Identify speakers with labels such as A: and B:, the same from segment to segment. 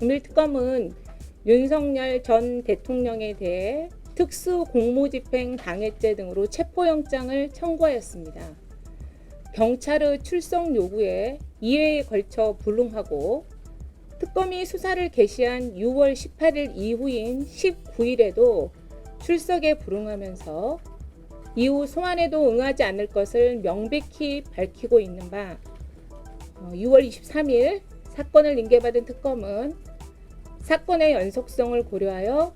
A: 금일특검은 윤석열 전 대통령에 대해 특수 공무집행 방해죄 등으로 체포영장을 청구하였습니다. 경찰의 출석 요구에 2회에 걸쳐 불응하고 특검이 수사를 개시한 6월 18일 이후인 19일에도 출석에 불응하면서 이후 소환에도 응하지 않을 것을 명백히 밝히고 있는 바 어, 6월 23일 사건을 인계받은 특검은 사건의 연속성을 고려하여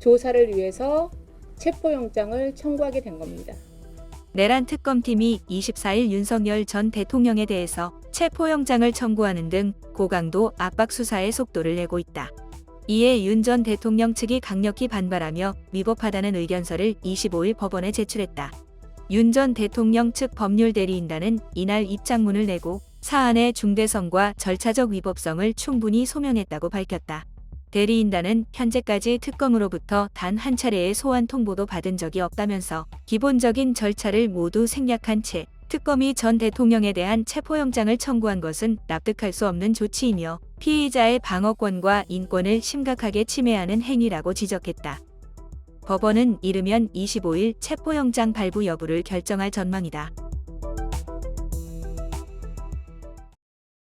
A: 조사를 위해서 체포영장을 청구하게 된 겁니다.
B: 내란 특검팀이 24일 윤석열 전 대통령에 대해서 체포영장을 청구하는 등 고강도 압박 수사의 속도를 내고 있다. 이에 윤 전 대통령 측이 강력히 반발하며 위법하다는 의견서를 25일 법원에 제출했다. 윤 전 대통령 측 법률 대리인단은 이날 입장문을 내고 사안의 중대성과 절차적 위법성을 충분히 소명했다고 밝혔다. 대리인단은 현재까지 특검으로부터 단 한 차례의 소환 통보도 받은 적이 없다면서 기본적인 절차를 모두 생략한 채 특검이 전 대통령에 대한 체포영장을 청구한 것은 납득할 수 없는 조치이며 피의자의 방어권과 인권을 심각하게 침해하는 행위라고 지적했다. 법원은 이르면 25일 체포영장 발부 여부를 결정할 전망이다.